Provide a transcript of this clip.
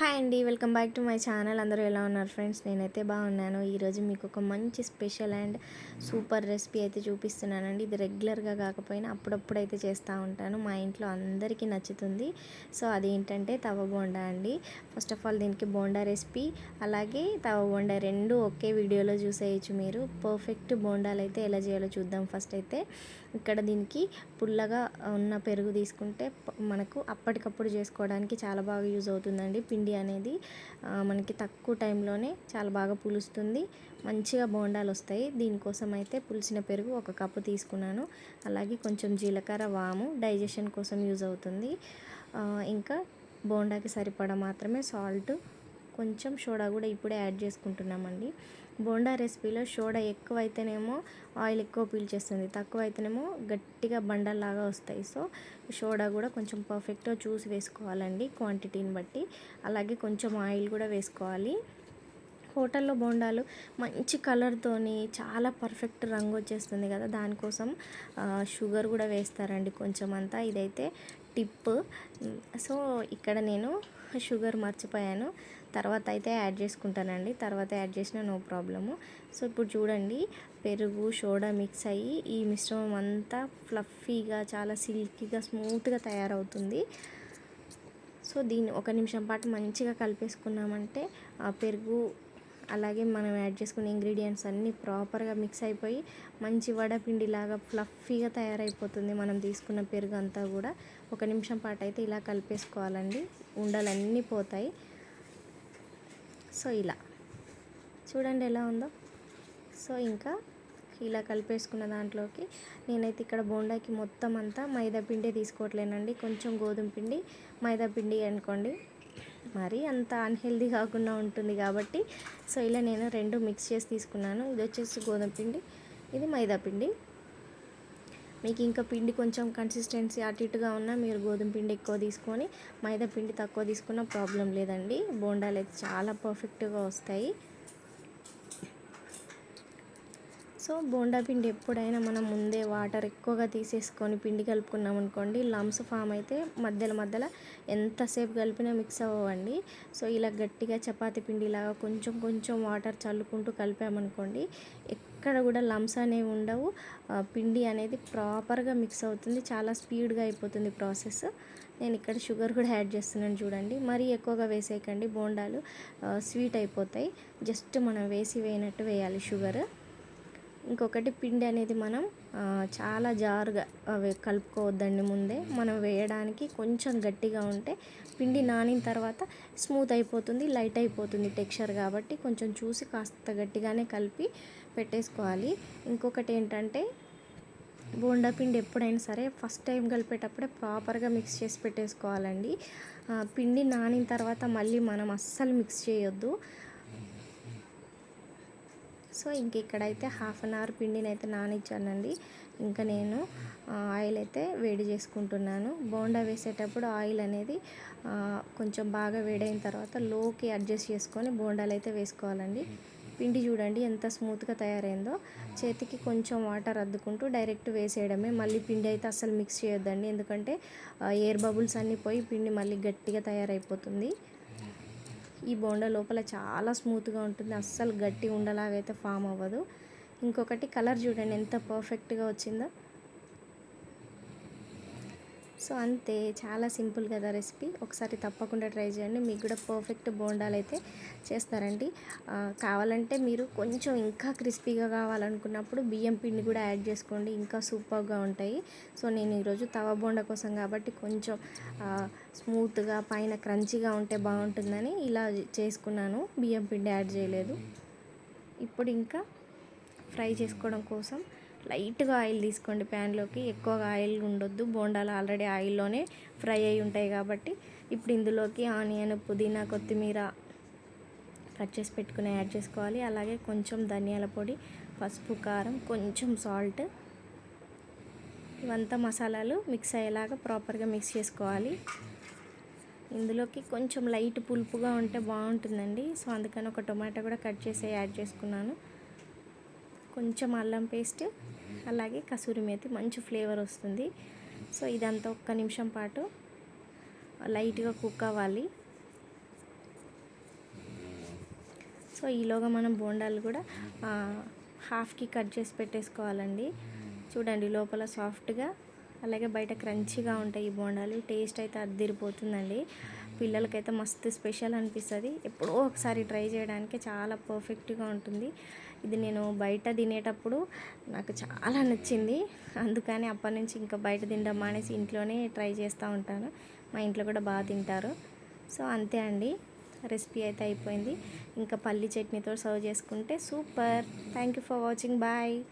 Hi అండి welcome back to my channel. అందరూ ఎలా ఉన్నారు ఫ్రెండ్స్? నేనైతే బాగున్నాను. ఈరోజు మీకు ఒక మంచి స్పెషల్ అండ్ సూపర్ రెసిపీ అయితే చూపిస్తున్నానండి. ఇది రెగ్యులర్గా కాకపోయినా అప్పుడప్పుడు అయితే చేస్తూ ఉంటాను. మా ఇంట్లో అందరికీ నచ్చుతుంది. సో అదేంటంటే తవ బోండా అండి. ఫస్ట్ ఆఫ్ ఆల్ దీనికి బోండా రెసిపీ అలాగే తవ బోండా రెండు ఒకే వీడియోలో చూసేయచ్చు మీరు. పర్ఫెక్ట్ బోండాలు అయితే ఎలా చేయాలో చూద్దాం ఫస్ట్ అయితే. ఇక్కడ దీనికి పుల్లగా ఉన్న పెరుగు తీసుకుంటే మనకు అప్పటికప్పుడు చేసుకోవడానికి చాలా బాగా యూజ్ అవుతుందండి. పిండి అనేది మనకి తక్కువ టైంలోనే చాలా బాగా పులుస్తుంది. మంచిగా బోండాలు వస్తాయి. దీనికోసం అయితే పులిసిన పెరుగు ఒక కప్పు తీసుకున్నాను. అలాగే కొంచెం జీలకర్ర వాము డైజెషన్ కోసం యూజ్ అవుతుంది. ఇంకా బోండాకి సరిపడా మాత్రమే సాల్ట్ కొంచెం సోడా కూడా ఇప్పుడే యాడ్ చేసుకుంటున్నామండి. బోండా రెసిపీలో సోడా ఎక్కువ అయితేనేమో ఆయిల్ ఎక్కువ పీల్చేస్తుంది తక్కువ అయితేనేమో గట్టిగా బండల్లాగా వస్తాయి. సో సోడా కూడా కొంచెం పర్ఫెక్ట్గా చూసి వేసుకోవాలండి క్వాంటిటీని బట్టి. అలాగే కొంచెం ఆయిల్ కూడా వేసుకోవాలి. హోటల్లో బోండాలు మంచి కలర్తోని చాలా పర్ఫెక్ట్ రంగు వచ్చేస్తుంది కదా దానికోసం షుగర్ కూడా వేస్తారండి కొంచెం అంతా ఇదైతే టిప్. సో ఇక్కడ నేను షుగర్ మర్చిపోయాను. తర్వాత అయితే యాడ్ చేసుకుంటానండి. తర్వాత యాడ్ చేసిన నో ప్రాబ్లము. సో ఇప్పుడు చూడండి. పెరుగు సోడా మిక్స్ అయ్యి ఈ మిశ్రమం అంతా ఫ్లఫీగా చాలా సిల్కీగా స్మూత్గా తయారవుతుంది. సో దీన్ని ఒక నిమిషం పాటు మంచిగా కలిపేసుకున్నామంటే ఆ పెరుగు అలాగే మనం యాడ్ చేసుకునే ఇంగ్రీడియంట్స్ అన్నీ ప్రాపర్గా మిక్స్ అయిపోయి మంచి వడపిండిలాగా ఫ్లఫీగా తయారైపోతుంది మనం తీసుకున్న పెరుగు అంతా కూడా. ఒక నిమిషం పాటు అయితే ఇలా కలిపేసుకోవాలండి. ఉండలన్నీ పోతాయి. సో ఇలా. చూడండి ఎలా ఉందో. సో ఇంకా ఇలా కలిపేసుకున్న దాంట్లోకి నేనైతే ఇక్కడ బోండాకి మొత్తం అంతా మైదా పిండి తీసుకోవట్లేనండి. కొంచెం గోధుమ పిండి మైదా పిండి అనుకోండి. మరి అంత అన్హెల్దీ కాకుండా ఉంటుంది కాబట్టి సో ఇలా నేను రెండు మిక్స్ చేసి తీసుకున్నాను. ఇది వచ్చేసి గోధుమ పిండి ఇది మైదా పిండి. మీకు ఇంకా పిండి కొంచెం కన్సిస్టెన్సీ అటు ఇటుగా ఉన్నా మీరు గోధుమ పిండి ఎక్కువ తీసుకొని మైదా పిండి తక్కువ తీసుకున్న ప్రాబ్లం లేదండి. బోండాలు అయితే చాలా పర్ఫెక్ట్గా వస్తాయి. సో బోండా పిండి ఎప్పుడైనా మనం ముందే వాటర్ ఎక్కువగా తీసేసుకొని పిండి కలుపుకున్నాం అనుకోండి లమ్స్ ఫామ్ అయితే మధ్యలో మధ్యలో ఎంతసేపు కలిపినా మిక్స్ అవ్వండి సో ఇలా గట్టిగా చపాతీ పిండిలాగా కొంచెం కొంచెం వాటర్ చల్లుకుంటూ కలిపామనుకోండి ఎక్కడ కూడా లమ్స్ అనేవి ఉండవు. పిండి అనేది ప్రాపర్గా మిక్స్ అవుతుంది చాలా స్పీడ్గా అయిపోతుంది ప్రాసెస్. నేను ఇక్కడ షుగర్ కూడా యాడ్ చేస్తున్నాను చూడండి. మరీ ఎక్కువగా వేసేయకండి బోండాలు స్వీట్ అయిపోతాయి. జస్ట్ మనం వేసి వేయనట్టు వేయాలి షుగర్. ఇంకొకటి పిండి అనేది మనం చాలా జారుగా అవి కలుపుకోవద్దండి ముందే. మనం వేయడానికి కొంచెం గట్టిగా ఉంటే పిండి నానిన తర్వాత స్మూత్ అయిపోతుంది లైట్ అయిపోతుంది టెక్స్చర్ కాబట్టి కొంచెం చూసి కాస్త గట్టిగానే కలిపి పెట్టేసుకోవాలి. ఇంకొకటి ఏంటంటే బోండా పిండి ఎప్పుడైనా సరే ఫస్ట్ టైం కలిపేటప్పుడే ప్రాపర్గా మిక్స్ చేసి పెట్టేసుకోవాలండి. పిండి నానిన తర్వాత మళ్ళీ మనం అస్సలు మిక్స్ చేయొద్దు. సో ఇంక ఇక్కడైతే హాఫ్ అన్ అవర్ పిండిని అయితే నానిచ్చానండి. ఇంకా నేను ఆయిల్ అయితే వేడి చేసుకుంటున్నాను. బోండా వేసేటప్పుడు ఆయిల్ అనేది కొంచెం బాగా వేడైన తర్వాత లోకి అడ్జస్ట్ చేసుకొని బోండాలు అయితే వేసుకోవాలండి. పిండి చూడండి ఎంత స్మూత్గా తయారైందో. చేతికి కొంచెం వాటర్ అద్దుకుంటూ డైరెక్ట్ వేసేయడమే. మళ్ళీ పిండి అయితే అస్సలు మిక్స్ చేయొద్దండి. ఎందుకంటే ఎయిర్ బబుల్స్ అన్నీ పోయి పిండి మళ్ళీ గట్టిగా తయారైపోతుంది. ఈ బోండా లోపల చాలా స్మూత్గా ఉంటుంది. అస్సలు గట్టి ఉండలాగైతే ఫామ్ అవ్వదు. ఇంకొకటి కలర్ చూడండి ఎంత పర్ఫెక్ట్గా వచ్చిందో. సో అంతే చాలా సింపుల్ కదా రెసిపీ. ఒకసారి తప్పకుండా ట్రై చేయండి. మీకు కూడా పర్ఫెక్ట్ బోండాలు అయితే చేస్తారండి. కావాలంటే మీరు కొంచెం ఇంకా క్రిస్పీగా కావాలనుకున్నప్పుడు బియ్యం పిండి కూడా యాడ్ చేసుకోండి. ఇంకా సూపర్గా ఉంటాయి. సో నేను ఈరోజు తవ బోండా కోసం కాబట్టి కొంచెం స్మూత్గా పైన క్రంచిగా ఉంటే బాగుంటుందని ఇలా చేసుకున్నాను. బియ్యం పిండి యాడ్ చేయలేదు. ఇప్పుడు ఇంకా ఫ్రై చేసుకోవడం కోసం లైట్గా ఆయిల్ తీసుకోండి ప్యాన్లోకి. ఎక్కువగా ఆయిల్ ఉండొద్దు. బోండాలు ఆల్రెడీ ఆయిల్లోనే ఫ్రై అయి ఉంటాయి కాబట్టి ఇప్పుడు ఇందులోకి ఆనియన్ పుదీనా కొత్తిమీర కట్ చేసి పెట్టుకుని యాడ్ చేసుకోవాలి. అలాగే కొంచెం ధనియాల పొడి పసుపు కారం కొంచెం సాల్ట్. ఇవంతా మసాలాలు మిక్స్ అయ్యేలాగా ప్రాపర్గా మిక్స్ చేసుకోవాలి. ఇందులోకి కొంచెం లైట్ పులుపుగా ఉంటే బాగుంటుందండి. సో అందుకని ఒక టొమాటో కూడా కట్ చేసి యాడ్ చేసుకున్నాను. కొంచెం అల్లం పేస్ట్ అలాగే కసూరి మేతి మంచి ఫ్లేవర్ వస్తుంది. సో ఇదంతా ఒక్క నిమిషం పాటు లైట్గా కుక్ అవ్వాలి సో ఈలోగా మనం బోండాలు కూడా హాఫ్కి కట్ చేసి పెట్టేసుకోవాలండి. చూడండి లోపల సాఫ్ట్గా అలాగే బయట క్రంచీగా ఉంటాయి ఈ బోండాలు. టేస్ట్ అయితే అద్దిరిపోతుందండి పిల్లలకైతే మస్తు స్పెషల్ అనిపిస్తుంది. ఎప్పుడో ఒకసారి ట్రై చేయడానికి చాలా పర్ఫెక్ట్గా ఉంటుంది. ఇది నేను బయట తినేటప్పుడు నాకు చాలా నచ్చింది. అందుకని అప్పటి నుంచి ఇంకా బయట తినడం మానేసి ఇంట్లోనే ట్రై చేస్తూ ఉంటాను. మా ఇంట్లో కూడా బాగా తింటారు. సో అంతే అండి. రెసిపీ అయితే అయిపోయింది. ఇంకా పల్లి చట్నీతో సర్వ్ చేసుకుంటే super. Thank you for watching. Bye.